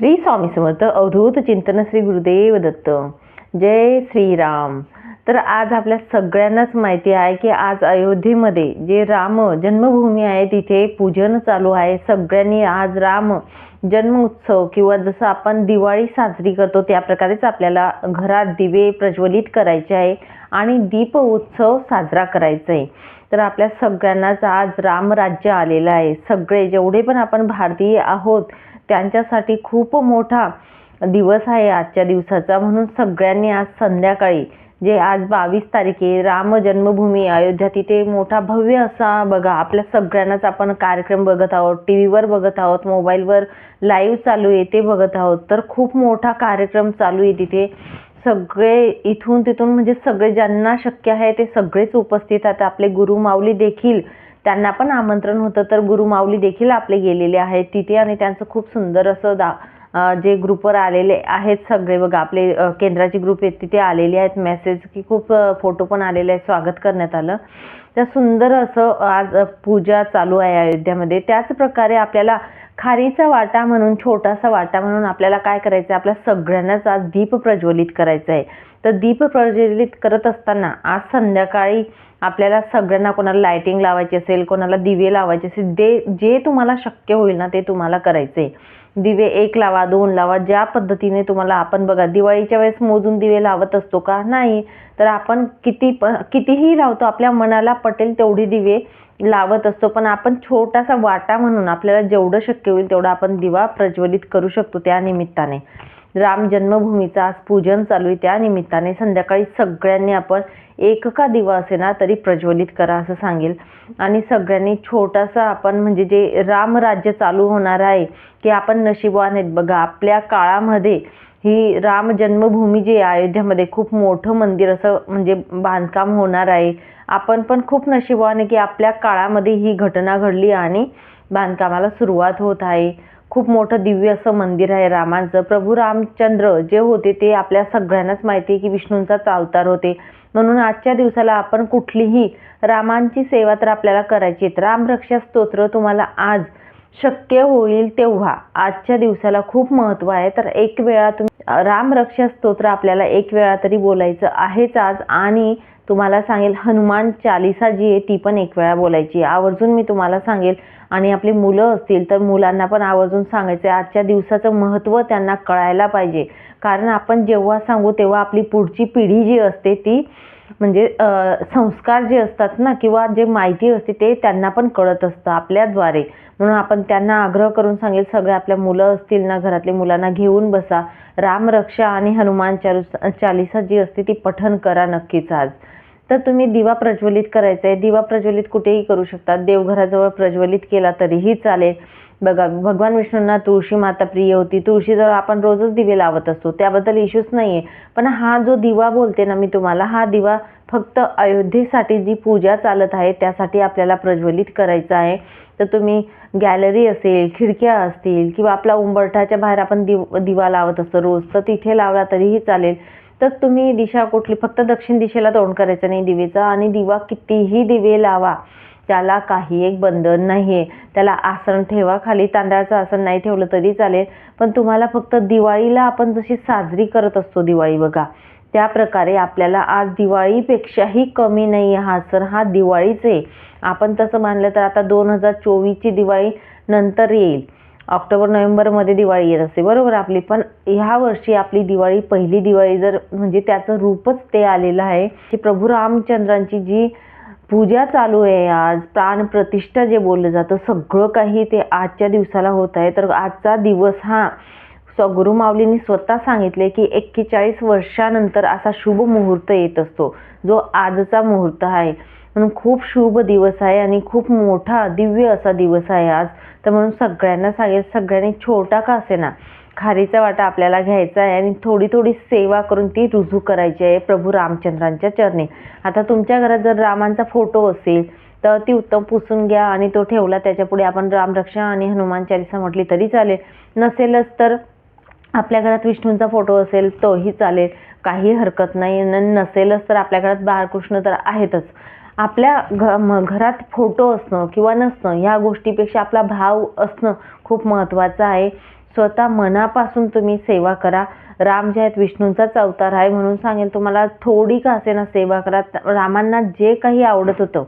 श्री स्वामी समर्थ अवधूत चिंतन श्री गुरुदेव दत्त. जय श्रीराम. तर आज आपल्या सगळ्यांनाच माहिती आहे की आज अयोध्येमध्ये जे राम जन्मभूमी आहे तिथे पूजन चालू आहे. सगळ्यांनी आज राम जन्म उत्सव किंवा जसं आपण दिवाळी साजरी करतो त्या प्रकारेच आपल्याला घरात दिवे प्रज्वलित करायचे आहे आणि दीप उत्सव साजरा करायचा आहे. तर आपल्या सगळ्यांनाच आज रामराज्य आलेलं आहे. सगळे जेवढे पण आपण भारतीय आहोत त्यांच्यासाठी खूप मोठा दिवस आहे आजच्या दिवसाचा. म्हणून सगळ्यांनी आज संध्याकाळी जे आज बावीस तारखे राम जन्मभूमी अयोध्या तिथे मोठा भव्य असा बघा. आपल्या सगळ्यांनाच आपण कार्यक्रम बघत आहोत टी व्हीवर बघत आहोत मोबाईलवर लाईव्ह चालू आहे ते बघत आहोत. तर खूप मोठा कार्यक्रम चालू आहे तिथे. सगळे इथून तिथून म्हणजे सगळे ज्यांना शक्य आहे ते सगळेच उपस्थित आहेत. आपले गुरुमाऊली देखील त्यांना पण आमंत्रण होतं. तर गुरुमाऊली देखील आपले गेलेले आहेत तिथे आणि त्यांचं खूप सुंदर असं दा जे ग्रुपवर आलेले आहेत सगळे बघा. आपले केंद्राचे ग्रुप आहेत तिथे आलेले आहेत. मेसेज की खूप फोटो पण आलेले आहेत. स्वागत करण्यात आलं. तर सुंदर असं आज पूजा चालू आहे अयोध्यामध्ये. त्याच प्रकारे आपल्याला खारीचा वाटा म्हणून छोटासा वाटा म्हणून आपल्याला काय करायचं आहे आपल्या सगळ्यांनाच आज दीप प्रज्वलित करायचं आहे तर दीप प्रज्वलित करत असताना आज संध्याकाळी आपल्याला सगळ्यांना कोणाला लायटिंग लावायची असेल कोणाला दिवे लावायचे असेल दे जे तुम्हाला शक्य होईल ना ते तुम्हाला करायचे दिवे एक लावा दोन लावा ज्या पद्धतीने तुम्हाला आपण बघा दिवाळीच्या वेळेस मोजून दिवे लावत असतो का? नाही. तर आपण किती प कितीही लावतो आपल्या मनाला पटेल तेवढी दिवे लावत असतो. पण आपण छोटासा वाटा म्हणून आपल्याला जेवढं शक्य होईल तेवढं आपण दिवा प्रज्वलित करू शकतो त्या निमित्ताने. राम जन्मभूमीचं आज पूजन चालू आहे. त्या निमित्ताने संध्याकाळी सगळ्यांनी आपण एक का दिवा असे ना तरी प्रज्वलित करा असं सांगेल. आणि सगळ्यांनी छोटासा आपण म्हणजे जे रामराज्य चालू होणार आहे की आपण नशिबवान आहेत. बघा आपल्या काळामध्ये ही राम जन्मभूमी जी आहे अयोध्यामध्ये खूप मोठं मंदिर असं म्हणजे बांधकाम होणार आहे. आपण पण खूप नशिबवान की आपल्या काळामध्ये ही घटना घडली आणि बांधकामाला सुरुवात होत आहे. खूप मोठं दिव्य असं मंदिर आहे रामांचं. प्रभू रामचंद्र जे होते ते आपल्या सगळ्यांनाच माहिती आहे की विष्णूंचाच अवतार होते. म्हणून आजच्या दिवसाला आपण कुठलीही रामांची सेवा तर आपल्याला करायची आहे रामरक्षा स्तोत्र तुम्हाला आज शक्य होईल तेव्हा. आजच्या दिवसाला खूप महत्त्व आहे. तर एक वेळा तुम्ही रामरक्षा स्तोत्र आपल्याला एक वेळा तरी बोलायचं आहेच आज. आणि तुम्हाला सांगेल हनुमान चालिसा जी आहे ती पण एक वेळा बोलायची आवर्जून मी तुम्हाला सांगेल आणि आपली मुलं असतील तर मुलांना पण आवर्जून सांगायचं आहे. आजच्या दिवसाचं महत्त्व त्यांना कळायला पाहिजे. कारण आपण जेव्हा सांगू तेव्हा आपली पुढची पिढी जी असते ती म्हणजे संस्कार जे असतात ना किंवा जे माहिती असते ते त्यांना पण कळत असतं आपल्याद्वारे. म्हणून आपण त्यांना आग्रह करून सांगेल सगळे आपल्या मुलं असतील ना घरातले मुलांना घेऊन बसा. रामरक्षा आणि हनुमान चालू चालिसा जी असते ती पठन करा नक्कीच आज. तर तुम्ही दिवा प्रज्वलित करायचा आहे दिवा प्रज्वलित कुठेही करू शकता. देवघराजवळ प्रज्वलित केला तरीही चालेल. बघा भगवान विष्णूंना तुळशी माता प्रिय होती. तुळशीजवळ आपण रोजच दिवे लावत असतो त्याबद्दल इश्यूच नाही आहे पण हा जो दिवा बोलते ना मी तुम्हाला हा दिवा फक्त अयोध्येसाठी जी पूजा चालत आहे त्यासाठी आपल्याला प्रज्वलित करायचा आहे. तर तुम्ही गॅलरी असेल खिडक्या असतील किंवा आपला उंबरठाच्या बाहेर आपण दिव दिवा लावत असतो रोज तर तिथे लावला तरीही चालेल. तर तुम्ही दिशा कुठली फक्त दक्षिण दिशेला तोंड करायचं नाही दिवेचा आणि दिवा कितीही दिवे लावा त्याला काही एक बंधन नाही आहे त्याला आसन ठेवा खाली तांदळाचं आसन नाही ठेवलं तरी चालेल पण तुम्हाला फक्त दिवाळीला आपण जशी साजरी करत असतो दिवाळी बघा त्या प्रकारे आपल्याला आज दिवाळीपेक्षाही कमी नाही हा सर हा दिवाळीच आहे. आपण तसं मानलं तर आता दोन हजार चोवीसची दिवाळी नंतर येईल. ऑक्टोबर नोव्हेंबरमध्ये दिवाळी येत असते. बरोबर आपली. पण ह्या वर्षी आपली दिवाळी पहिली दिवाळी जर म्हणजे त्याचं रूपच ते आलेलं आहे की प्रभू रामचंद्रांची जी पूजा चालू आहे आज प्राण प्रतिष्ठा जे बोललं जातं सगळं काही ते आजच्या दिवसाला होत आहे. तर आजचा दिवस हा गुरु माऊलींनी स्वतः सांगितले की एक्केचाळीस वर्षानंतर असा शुभ मुहूर्त येत असतो जो आजचा मुहूर्त आहे. म्हणून खूप शुभ दिवस आहे आणि खूप मोठा दिव्य असा दिवस आहे आज. तर म्हणून सगळ्यांना सांगेल सगळ्यांनी छोटा का असेना? खारीचा वाटा आपल्याला घ्यायचा आहे आणि थोडी थोडी सेवा करून ती रुजू करायची आहे प्रभू रामचंद्रांच्या चरणी. आता तुमच्या घरात जर रामांचा फोटो असेल तर ती उत्तम पुसून घ्या आणि तो ठेवला त्याच्यापुढे आपण रामरक्षा आणि हनुमान चालिसा म्हटली तरी चालेल. नसेलच तर आपल्या घरात विष्णूंचा फोटो असेल तोही चालेल. काही हरकत नाही. नसेलच तर आपल्या घरात बाळकृष्ण तर आहेतच. आपल्या घ घरात फोटो असणं किंवा नसणं ह्या गोष्टीपेक्षा आपला भाव असणं खूप महत्त्वाचं आहे. स्वतः मनापासून तुम्ही सेवा करा. राम जे आहेत विष्णूंचाच अवतार आहे म्हणून सांगेल तुम्हाला थोडी का असेना सेवा करा. रामांना जे काही आवडत होतं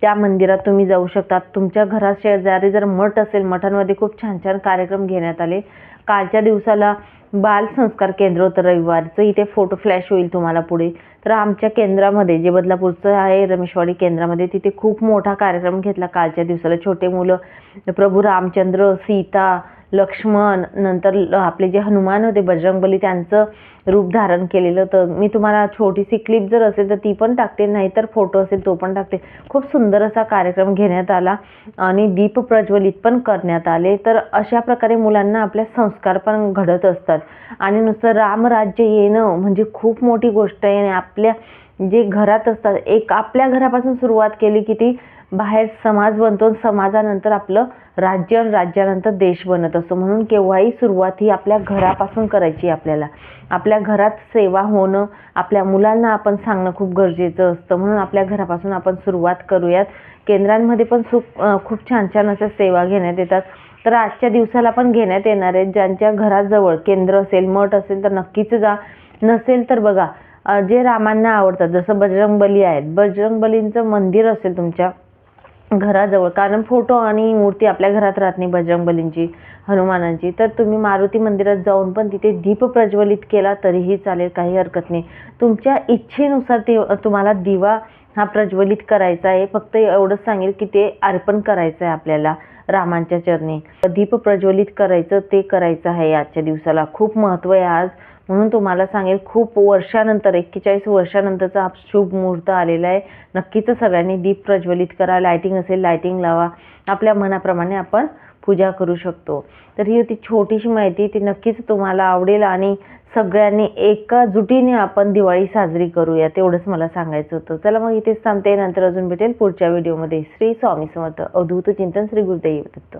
त्या मंदिरात तुम्ही जाऊ शकता. तुमच्या घरात शेजारी जर मठ असेल मठांमध्ये खूप छान छान कार्यक्रम घेण्यात आले. कालच्या दिवसाला बाल संस्कार केंद्र होतं रविवारचं. इथे फोटो फ्लॅश होईल तुम्हाला पुढे. तर आमच्या केंद्रामध्ये जे बदलापूरचं आहे रमेशवाडी केंद्रामध्ये तिथे खूप मोठा कार्यक्रम घेतला कालच्या दिवसाला. छोटे मुलं प्रभू रामचंद्र सीता लक्ष्मण नंतर ल- आपले जे हनुमान होते बजरंगबली त्यांचं रूप धारण केलेलं होतं. मी तुम्हाला छोटीशी क्लिप जर असेल तर ती पण टाकते नाहीतर फोटो असेल तो पण टाकते. खूप सुंदर असा कार्यक्रम घेण्यात आला आणि दीप प्रज्वलित पण करण्यात आले. तर अशा प्रकारे मुलांना आपल्या संस्कार पण घडत असतात. आणि नुसतं रामराज्य येणं म्हणजे खूप मोठी गोष्ट आहे. आणि आपल्या जे घरात असतात एक आपल्या घरापासून सुरुवात केली की ती बाहेर समाज बनतो समाजानंतर आपलं राज्य आणि राज्यानंतर देश बनत असतो. म्हणून केव्हाही सुरुवात ही आपल्या घरापासून करायची आपल्याला. आपल्या घरात सेवा होणं आपल्या मुलांना आपण सांगणं खूप गरजेचं असतं. म्हणून आपल्या घरापासून आपण सुरुवात करूयात. केंद्रांमध्ये पण सुख खूप छान छान अशा सेवा घेण्यात येतात. तर आजच्या दिवसाला पण घेण्यात येणार आहेत. ज्यांच्या घराजवळ केंद्र असेल मठ असेल तर नक्कीच जा. नसेल तर बघा जे रामांना आवडतात जसं बजरंगबली आहेत. बजरंगबलींचं मंदिर असेल तुमच्या घराजवळ. कारण फोटो आणि मूर्ती आपल्या घरात राहत नाही बजरंगबलींची हनुमानांची. तर तुम्ही मारुती मंदिरात जाऊन पण तिथे दीप प्रज्वलित केला तरीही चालेल काही हरकत नाही. तुमच्या इच्छेनुसार ते तुम्हाला दिवा हा प्रज्वलित करायचा आहे. फक्त एवढंच सांगेल की ते अर्पण करायचं आहे आपल्याला. रामांच्या चरणी. दीप प्रज्वलित करायचं ते करायचं आहे आजच्या दिवसाला. खूप महत्त्व आहे आज. म्हणून तुम्हाला सांगेल खूप वर्षानंतर एक्केचाळीस वर्षानंतरचा हा शुभ मुहूर्त आलेला आहे. नक्कीच सगळ्यांनी दीप प्रज्वलित करा. लायटिंग असेल लायटिंग लावा. आपल्या मनाप्रमाणे आपण पूजा करू शकतो. तर ही होती छोटीशी माहिती. ती नक्कीच तुम्हाला आवडेल आणि सगळ्यांनी एका जुटीने आपण दिवाळी साजरी करूया तेवढंच मला सांगायचं होतं. चला मग इथेच थांबते. नंतर अजून भेटेल पुढच्या व्हिडिओमध्ये. श्री स्वामी समर्थ. अवधूत चिंतन श्री गुरुदेव दत्त.